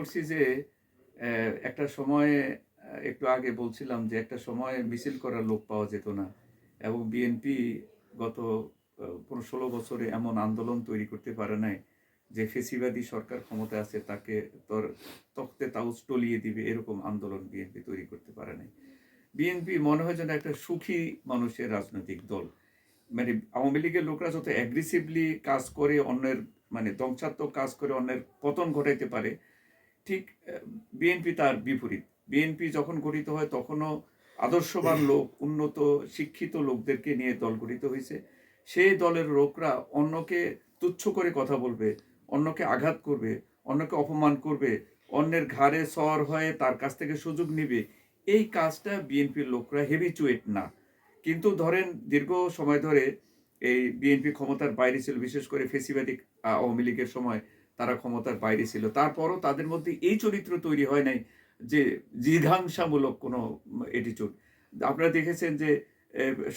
করছি যে একটা সময়ে একটু আগে বলছিলাম যে, একটা সময়ে মিছিল করার লোক পাওয়া যেত না এবং বিএনপি গত পনেরো ষোলো বছরে এমন আন্দোলন তৈরি করতে পারে নাই যে, ফেসিবাদী সরকার ক্ষমতা আছে তাকে তোর তখতে তাউস টলিয়ে দিবে, এরকম আন্দোলন বিএনপি তৈরি করতে পারে নাই। বিএনপি মনে হয় যেন একটা সুখী মানুষের রাজনৈতিক দল। মানে আওয়ামী লীগের লোকরা যত অ্যাগ্রেসিভলি কাজ করে, অন্যের মানে ধ্বংসাত্মক কাজ করে, অন্যের পতন ঘটাইতে পারে ঠিক বিএনপি তার বিপরীত। বিএনপি যখন গঠিত হয় তখনও আদর্শবান লোক উন্নত শিক্ষিত লোকদেরকে নিয়ে দল গঠিত হয়েছে। সেই দলের লোকরা অন্যকে তুচ্ছ করে কথা বলবে অন্যকে আঘাত করবে অন্যকে অপমান করবে অন্যের ঘাড়ে সর হয়ে তার কাছ থেকে সুযোগ নিবে। এই কাজটা বিএনপির লোকরা হেভিচুয়েট না। কিন্তু ধরেন দীর্ঘ সময় ধরে এই বিএনপি ক্ষমতার বাইরে ছিল বিশেষ করে ফেসিবাদী আওয়ামী লীগের সময়। তারা ক্ষমতার বাইরে ছিল। তারপরও তাদের মধ্যে এই চরিত্র তৈরি হয় নাই যে জিঘাংসামূলক কোনো এটিচিউড আপনারা দেখেছেন যে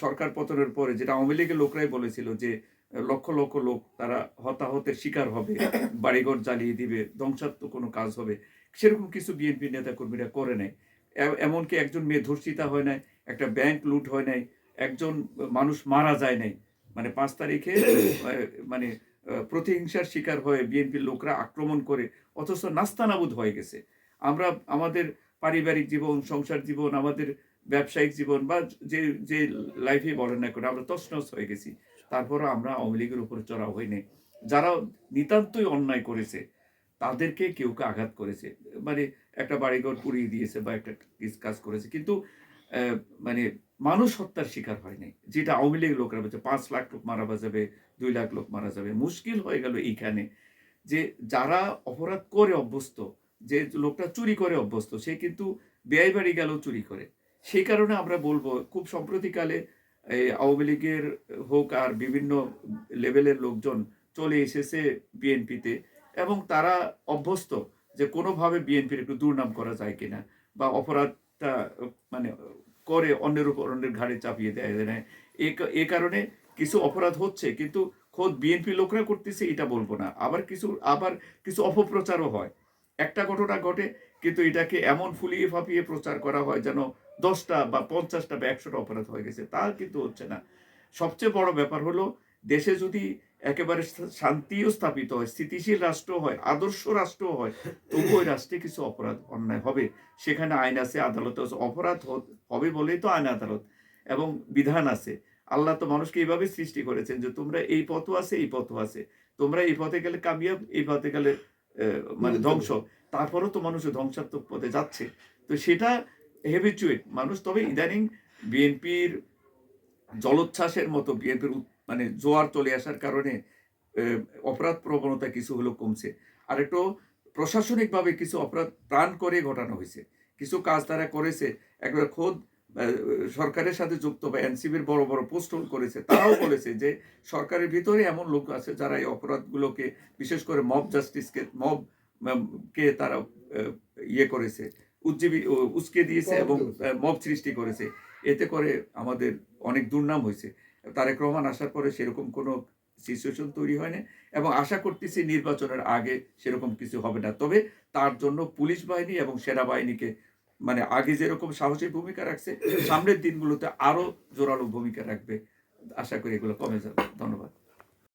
সরকার পতনের পরে যেটা আওয়ামী লীগের লোকরাই বলেছিল যে, লক্ষ লক্ষ লোক তারা হতাহতের শিকার হবে, বাড়িঘর জ্বালিয়ে দিবে, ধ্বংসাত্মক কোনো কাজ হবে। সেরকম কিছু বিএনপি নেতাকর্মীরা করে নেয় এমনকি একজন মেয়ে ধর্ষিতা হয় নাই, একটা ব্যাংক লুট হয় নাই, একজন মানুষ মারা যায় নাই। মানে পাঁচ তারিখে মানে প্রতিহিংসার শিকার হয়ে বিএনপির লোকরা আক্রমণ করে, অথচ নাস্তানাবুদ হয়ে গেছে। আমরা আমাদের পারিবারিক জীবন, সংসার জীবন, আমাদের ব্যবসায়িক জীবন বা যে যে লাইফে বলেন না করে আমরা তছনছ হয়ে গেছি। তারপরও আমরা আওয়ামী লীগের উপরে চড়া হইনি যারা নিতান্তই অন্যায় করেছে, তাদেরকে কেউ কে আঘাত করেছে? মানে একটা বাড়িঘর পুড়িয়ে দিয়েছে বা একটা কাজ করেছে। কিন্তু মানে মানুষ হত্যার শিকার হয়নি যেটা আওয়ামী লীগের লোকরা বলছে, পাঁচ লাখ লোক মারা যাবে, দুই লাখ লোক মারা যাবে। মুশকিল হয়ে গেল এইখানে যে যারা অপরাধ করে অভ্যস্ত, যে লোকটা চুরি করে অভ্যস্ত, সে কিন্তু ব্যয় বাড়ি গেলেও চুরি করে। সেই কারণে আমরা বলব, খুব সম্প্রতিকালে এই আওয়ামী লীগের হোক আর বিভিন্ন লেভেলের লোকজন চলে এসেছে বিএনপিতে এবং তারা অভ্যস্ত যে কোনোভাবে বিএনপির একটু দুর্নাম করা যায় কিনা বা অপরাধটা মানে করে অন্যের উপর অন্যের ঘাড়ে চাপিয়ে দেয় এ কারণে কিছু অপরাধ হচ্ছে, কিন্তু খোদ বিএনপি লোকরা করতেছে এটা বলব না। আবার কিছু আবার কিছু অপপ্রচারও হয়। একটা ঘটনা ঘটে, কিন্তু এটাকে এমন ফুলিয়ে ফাঁপিয়ে প্রচার করা হয় যেন দশটা বা পঞ্চাশটা বা একশোটা অপরাধ হয়ে গেছে, তা কিন্তু হচ্ছে না। সবচেয়ে বড় ব্যাপার হলো, দেশে যদি একেবারে শান্তিও স্থাপিত হয় স্থিতিশীল রাষ্ট্র হয় আদর্শ রাষ্ট্র হয়। তবু ওই রাষ্ট্রে কিছু অপরাধ অন্যায় হবে। সেখানে আইন আছে আদালত আছে অপরাধ হবে বলেই তো আইন আদালত এবং বিধান আছে। আল্লাহ তো মানুষকে এইভাবে সৃষ্টি করেছেন যে তোমরা এই পথও আছে এই পথও আছে। তোমরা এই পথে গেলে কামিয়াব এই পথে গেলে মানে ধ্বংস। তারপরেও তো মানুষ ধ্বংসাত্মক পথে যাচ্ছে। তো সেটা হেভিচুয়েট মানুষ। তবে ইদানিং বিএনপির জলোচ্ছ্বাসের মতো বিএনপির মানে জোয়ার চলে আসার কারণে অপরাধ প্রবণতা কিছু হলো কমছে। আর একটু প্রশাসনিকভাবে কিছু অপরাধ প্রাণ করে ঘটানো হয়েছে। কিছু কাজ তারা করেছে একবার খোদ সরকারের সাথে যুক্ত বা এনসিবির বড় বড় পোস্ট হোল্ড করেছে তারাও বলেছে যে সরকারের ভিতরে এমন লোক আছে যারা এই অপরাধগুলোকে বিশেষ করে মব জাস্টিসকে মব কে তারা ইয়ে করেছে উজ্জীবী উস্কে দিয়েছে এবং মব সৃষ্টি করেছে। এতে করে আমাদের অনেক দুর্নাম হয়েছে। তারেক রহমান আসার পরে সেরকম কোনো সিচুয়েশন তৈরি হয়নি এবং আশা করতেছি নির্বাচনের আগে সেরকম কিছু হবে না। তবে তার জন্য পুলিশ বাহিনী এবং সেনাবাহিনীকে মানে আগে যেরকম সাহসী ভূমিকা রাখছে, সামনের দিনগুলোতে আরও জোরালো ভূমিকা রাখবে। আশা করি এগুলো কমে যাবে। ধন্যবাদ।